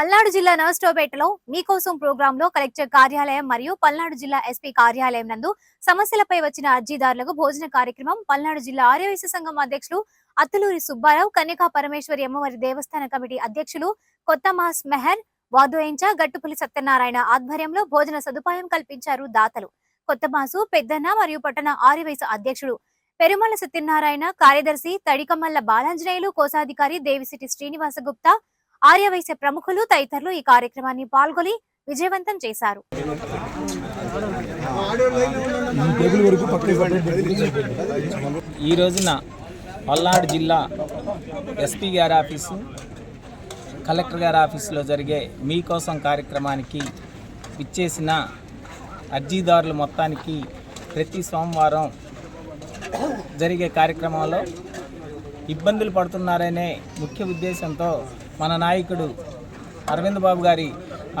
పల్నాడు జిల్లా నర్స్టోపేటలో మీకోసం ప్రోగ్రామ్లో కలెక్టర్ కార్యాలయం మరియు పల్నాడు జిల్లా ఎస్పీ కార్యాలయం నందు సమస్యలపై వచ్చిన అర్జీదారులకు భోజన కార్యక్రమం పల్నాడు జిల్లా ఆర్యవైశ్య సంఘం అధ్యక్షులు అత్తులూరి సుబ్బారావు కన్యకా పరమేశ్వరి అమ్మవారి దేవస్థాన కమిటీ అధ్యక్షులు కొత్త మాస్ మెహర్ వాదోయించ గట్టుపులి సత్యనారాయణ ఆధ్వర్యంలో భోజన సదుపాయం కల్పించారు దాతలు. కొత్తమాసు పెద్దన్న మరియు పట్టణ ఆర్యవైశ్య అధ్యక్షుడు పెరుమల సత్యనారాయణ కార్యదర్శి తడికమల్ల బాలాంజనేయులు కోశాధికారి దేవిసిటి శ్రీనివాస గుప్తా ఆర్యవైశ్య ప్రముఖులు తదితరులు ఈ కార్యక్రమాన్ని పాల్గొని విజయవంతం చేశారు. ఈ రోజున పల్నాడు జిల్లా ఎస్పీ గారి ఆఫీసు కలెక్టర్ గారి ఆఫీసులో జరిగే మీకోసం కార్యక్రమానికి ఇచ్చేసిన అర్జీదారులు మొత్తానికి ప్రతి సోమవారం జరిగే కార్యక్రమంలో ఇబ్బందులు పడుతున్నారనే ముఖ్య ఉద్దేశంతో మన నాయకుడు అరవింద్ బాబు గారి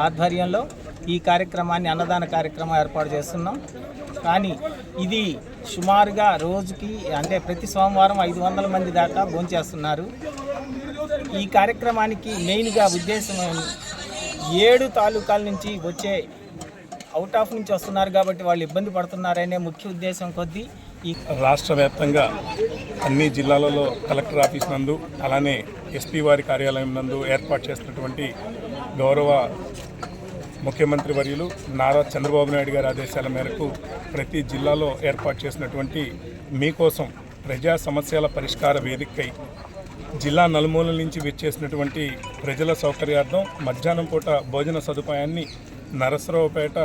ఆధ్వర్యంలో ఈ కార్యక్రమాన్ని అన్నదాన కార్యక్రమం ఏర్పాటు చేస్తున్నాం. కానీ ఇది సుమారుగా రోజుకి అంటే ప్రతి సోమవారం ఐదు వందల మంది దాకా భోంచేస్తున్నారు. ఈ కార్యక్రమానికి మెయిన్గా ఉద్దేశం ఏడు తాలూకాల నుంచి వచ్చే అవుట్ ఆఫ్ నుంచి వస్తున్నారు కాబట్టి వాళ్ళు ఇబ్బంది పడుతున్నారనే ముఖ్య ఉద్దేశం కొద్దీ రాష్ట్ర వ్యాప్తంగా అన్ని జిల్లాలలో కలెక్టర్ ఆఫీస్ నందు అలానే ఎస్పీ వారి కార్యాలయం నందు ఏర్పాటు చేసినటువంటి గౌరవ ముఖ్యమంత్రి వర్యులు నారా చంద్రబాబు నాయుడు గారి ఆదేశాల మేరకు ప్రతి జిల్లాలో ఏర్పాటు చేసినటువంటి మీకోసం ప్రజా సమస్యల పరిష్కార వేదికై జిల్లా నలుమూలల నుంచి విచ్చేసినటువంటి ప్రజల సౌకర్యార్థం మధ్యాహ్నం పూట భోజన సదుపాయాన్ని నరసరావుపేట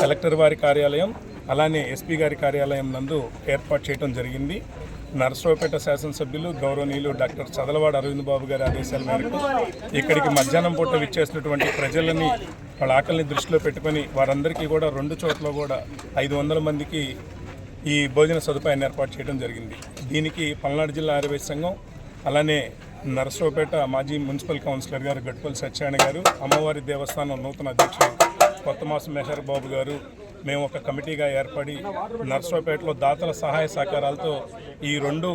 కలెక్టర్ వారి కార్యాలయం అలానే ఎస్పీ గారి కార్యాలయం నందు ఏర్పాటు చేయడం జరిగింది. నరసరావుపేట శాసనసభ్యులు గౌరవనీయులు డాక్టర్ చదలవాడ అరవింద్ బాబు గారి ఆదేశాల మేరకు ఇక్కడికి మధ్యాహ్నం పూట విచ్చేసినటువంటి ప్రజలని వాళ్ళ ఆకలిని దృష్టిలో పెట్టుకొని వారందరికీ కూడా రెండు చోట్ల కూడా ఐదు వందల మందికి ఈ భోజన సదుపాయాన్ని ఏర్పాటు చేయడం జరిగింది. దీనికి పల్నాడు జిల్లా ఆర్యవైశ్య సంఘం అలానే నరసరావుపేట మాజీ మున్సిపల్ కౌన్సిలర్ గారు గట్టుపల్లి సత్యనారాయణ గారు అమ్మవారి దేవస్థానం నూతన అధ్యక్షుడు కొత్త మాసం మెహర్ బాబు గారు మేము ఒక కమిటీగా ఏర్పడి నర్సరావుపేటలో దాతల సహాయ సహకారాలతో ఈ రెండు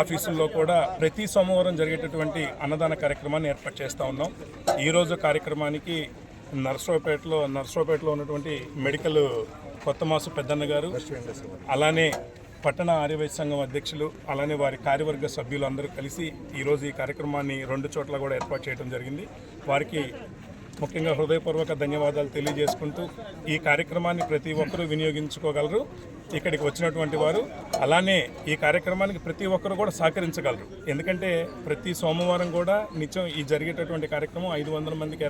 ఆఫీసుల్లో కూడా ప్రతి సోమవారం జరిగేటటువంటి అన్నదాన కార్యక్రమాన్ని ఏర్పాటు చేస్తూ ఉన్నాం. ఈరోజు కార్యక్రమానికి నర్సరావుపేటలో నర్సరావుపేటలో ఉన్నటువంటి మెడికల్ కొత్త మాసు పెద్దన్న గారు అలానే పట్టణ ఆర్యవైద్య సంఘం అధ్యక్షులు అలానే వారి కార్యవర్గ సభ్యులు అందరూ కలిసి ఈరోజు ఈ కార్యక్రమాన్ని రెండు చోట్ల కూడా ఏర్పాటు చేయడం జరిగింది. వారికి ముఖ్యంగా హృదయపూర్వక ధన్యవాదాలు తెలియజేసుకుంటూ ఈ కార్యక్రమాన్ని ప్రతి ఒక్కరూ వినియోగించుకోగలరు. ఇక్కడికి వచ్చినటువంటి వారు అలానే ఈ కార్యక్రమానికి ప్రతి ఒక్కరు కూడా సహకరించగలరు. ఎందుకంటే ప్రతి సోమవారం కూడా నిత్యం ఈ జరిగేటటువంటి కార్యక్రమం ఐదు వందల మందికి